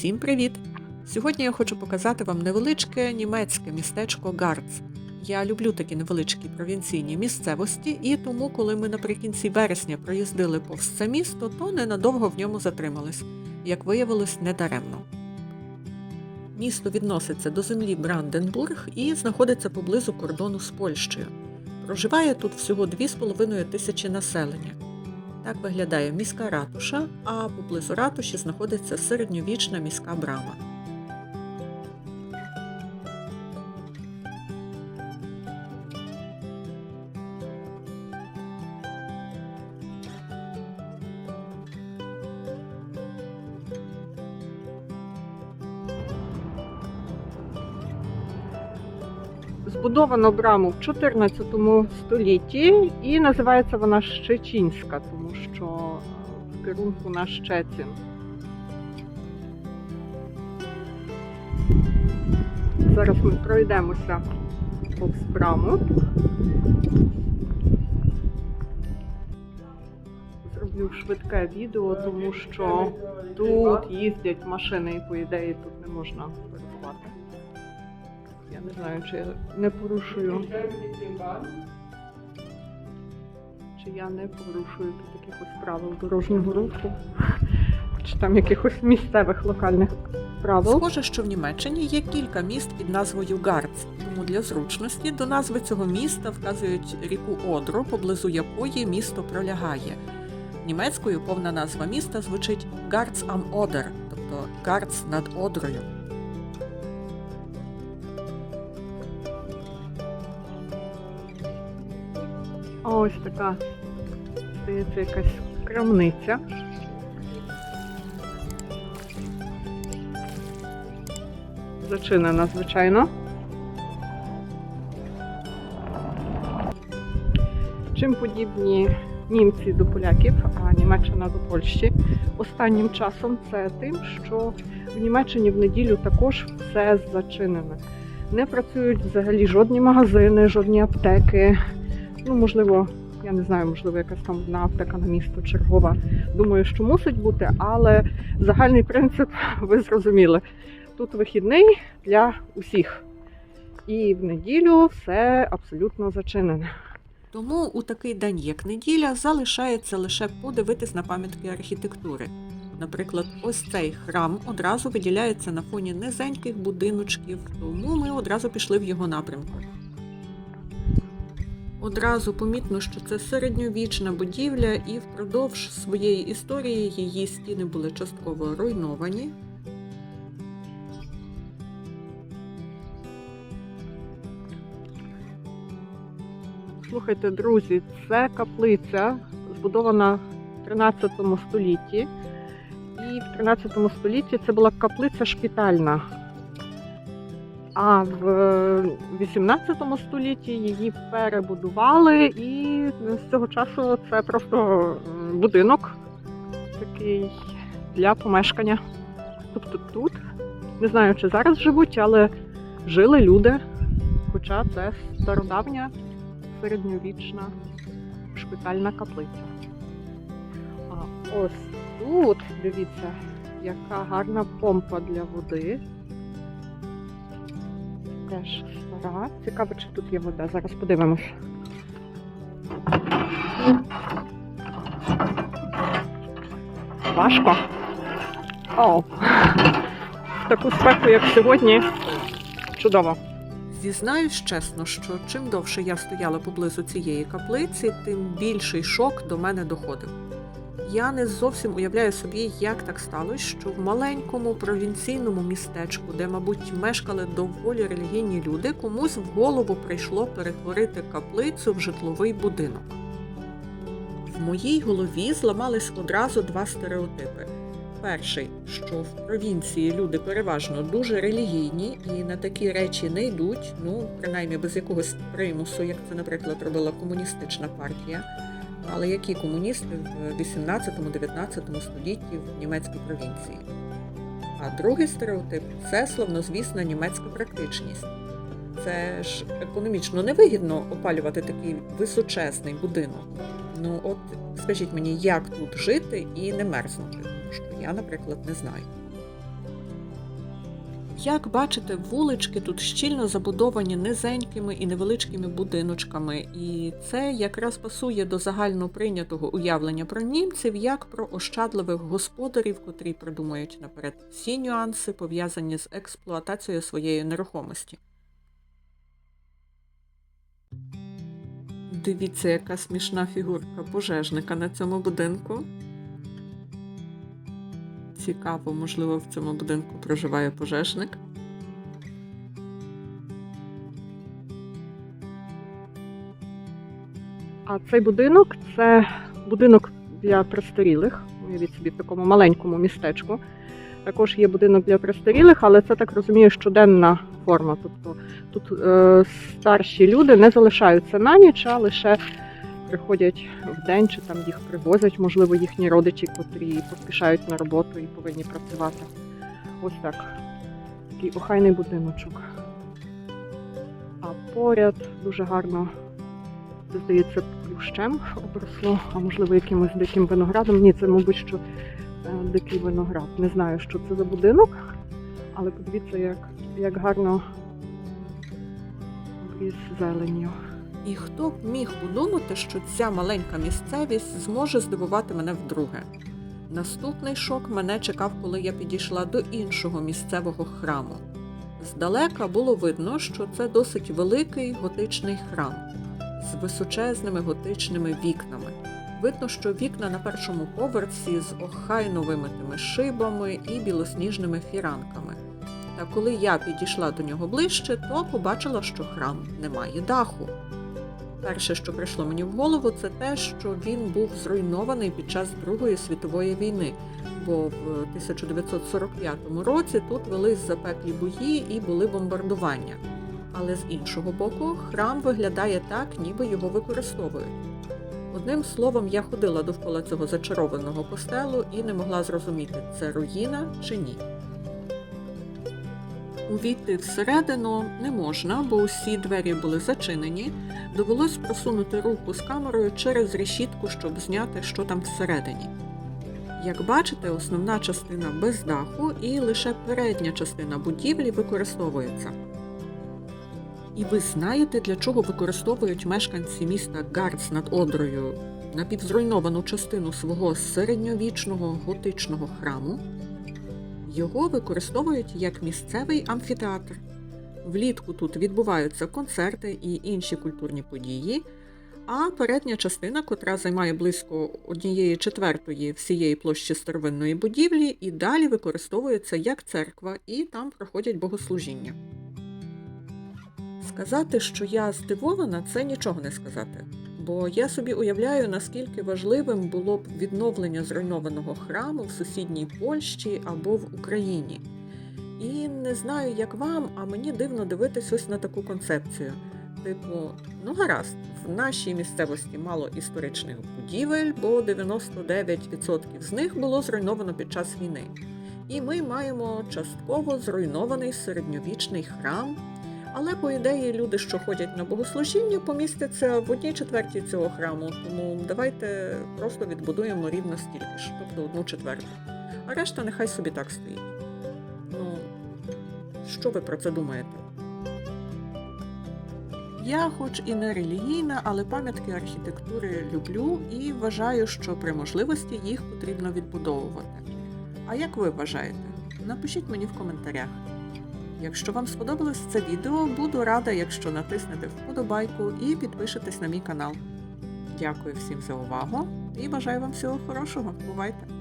Всім привіт! Сьогодні я хочу показати вам невеличке німецьке містечко Гарц. Я люблю такі невеличкі провінційні місцевості, і тому, коли ми наприкінці вересня проїздили повз це місто, то ненадовго в ньому затримались. Як виявилось, недаремно. Місто відноситься до землі Бранденбург і знаходиться поблизу кордону з Польщею. Проживає тут всього 2,5 тисячі населення. Так виглядає міська ратуша, а поблизу ратуші знаходиться середньовічна міська брама. Збудовано браму в 14 столітті і називається вона Щечінська, тому що в керунку на Щецін. Зараз ми пройдемося повз браму. Зроблю швидке відео, тому що тут їздять машини і по ідеї тут не можна перебувати. Я не знаю, чи я не порушую. Чи я не порушую тут якихось правил дорожнього руху, чи там якихось місцевих локальних правил. Схоже, що в Німеччині є кілька міст під назвою Гарц, тому для зручності до назви цього міста вказують ріку Одру, поблизу якої місто пролягає. Німецькою повна назва міста звучить Гарц am Oder, тобто Гарц над Одрою. Ось така, здається, якась крамниця. Зачинена, звичайно. Чим подібні німці до поляків, а Німеччина до Польщі останнім часом це тим, що в Німеччині в неділю також все зачинене. Не працюють взагалі жодні магазини, жодні аптеки. Ну, можливо, я не знаю, можливо, якась там одна на місто чергова. Думаю, що мусить бути, але загальний принцип ви зрозуміли. Тут вихідний для усіх. І в неділю все абсолютно зачинене. Тому у такий день, як неділя, залишається лише подивитись на пам'ятки архітектури. Наприклад, ось цей храм одразу виділяється на фоні низеньких будиночків, тому ми одразу пішли в його напрямку. Одразу помітно, що це середньовічна будівля, і впродовж своєї історії її стіни були частково руйновані. Слухайте, друзі, це каплиця, збудована в 13 столітті. І в 13 столітті це була каплиця шпітальна. А в 18 столітті її перебудували, і з цього часу це просто будинок такий для помешкання. Тобто тут, не знаю, чи зараз живуть, але жили люди, хоча це стародавня середньовічна шпитальна каплиця. А ось тут, дивіться, яка гарна помпа для води. Теж стара. Цікаво, чи тут є вода. Зараз подивимось. Важко. О! Таку спеку, як сьогодні. Чудово. Зізнаюсь чесно, що чим довше я стояла поблизу цієї каплиці, тим більший шок до мене доходив. Я не зовсім уявляю собі, як так сталося, що в маленькому провінційному містечку, де, мабуть, мешкали доволі релігійні люди, комусь в голову прийшло перетворити каплицю в житловий будинок. В моїй голові зламались одразу два стереотипи. Перший, що в провінції люди переважно дуже релігійні і на такі речі не йдуть, ну принаймні без якогось примусу, як це, наприклад, робила комуністична партія. Але які комуністи в 18-19 столітті в німецькій провінції? А другий стереотип це славнозвісна німецька практичність. Це ж економічно невигідно опалювати такий височезний будинок. Ну от скажіть мені, як тут жити і не мерзнути? Тому що я, наприклад, не знаю. Як бачите, вулички тут щільно забудовані низенькими і невеличкими будиночками, і це якраз пасує до загально прийнятого уявлення про німців як про ощадливих господарів, котрі придумують наперед всі нюанси, пов'язані з експлуатацією своєї нерухомості. Дивіться, яка смішна фігурка пожежника на цьому будинку. Цікаво, можливо, в цьому будинку проживає пожежник. А цей будинок це будинок для престарілих. Уявіть собі в такому маленькому містечку. Також є будинок для престарілих, але це так розумію щоденна форма. Тобто тут е, старші люди не залишаються на ніч, а лише приходять в день чи там їх привозять, можливо, їхні родичі, котрі поспішають на роботу і повинні працювати. Ось так. Такий охайний будиночок. А поряд дуже гарно здається, плющем обросло, а можливо якимось диким виноградом. Ні, це, мабуть, що е, дикий виноград. Не знаю, що це за будинок, але подивіться, як, як гарно обріз зеленню. І хто б міг подумати, що ця маленька місцевість зможе здивувати мене вдруге. Наступний шок мене чекав, коли я підійшла до іншого місцевого храму. Здалека було видно, що це досить великий готичний храм з височезними готичними вікнами. Видно, що вікна на першому поверсі з охайно вимитими шибами і білосніжними фіранками. Та коли я підійшла до нього ближче, то побачила, що храм не має даху. Перше, що прийшло мені в голову, це те, що він був зруйнований під час Другої світової війни, бо в 1945 році тут велись запеклі бої і були бомбардування. Але з іншого боку, храм виглядає так, ніби його використовують. Одним словом, я ходила довкола цього зачарованого костелу і не могла зрозуміти, це руїна чи ні. Увійти всередину не можна, бо усі двері були зачинені. Довелось просунути руку з камерою через решітку, щоб зняти, що там всередині. Як бачите, основна частина без даху і лише передня частина будівлі використовується. І ви знаєте, для чого використовують мешканці міста Гарц над Одрою напівзруйновану частину свого середньовічного готичного храму? Його використовують як місцевий амфітеатр. Влітку тут відбуваються концерти і інші культурні події, а передня частина, котра займає близько однієї четвертої всієї площі старовинної будівлі, і далі використовується як церква, і там проходять богослужіння. Сказати, що я здивована, це нічого не сказати. Бо я собі уявляю, наскільки важливим було б відновлення зруйнованого храму в сусідній Польщі або в Україні. І не знаю, як вам, а мені дивно дивитись ось на таку концепцію. Типу, ну гаразд, в нашій місцевості мало історичних будівель, бо 99% з них було зруйновано під час війни. І ми маємо частково зруйнований середньовічний храм. Але по ідеї люди, що ходять на богослужіння, помістяться в одній четвертій цього храму. Тому давайте просто відбудуємо рівно стільки ж, тобто одну четверту. А решта нехай собі так стоїть. Ну, що ви про це думаєте? Я, хоч і не релігійна, але пам'ятки архітектури люблю і вважаю, що при можливості їх потрібно відбудовувати. А як ви вважаєте? Напишіть мені в коментарях. Якщо вам сподобалось це відео, буду рада, якщо натиснете вподобайку і підпишетесь на мій канал. Дякую всім за увагу і бажаю вам всього хорошого. Бувайте!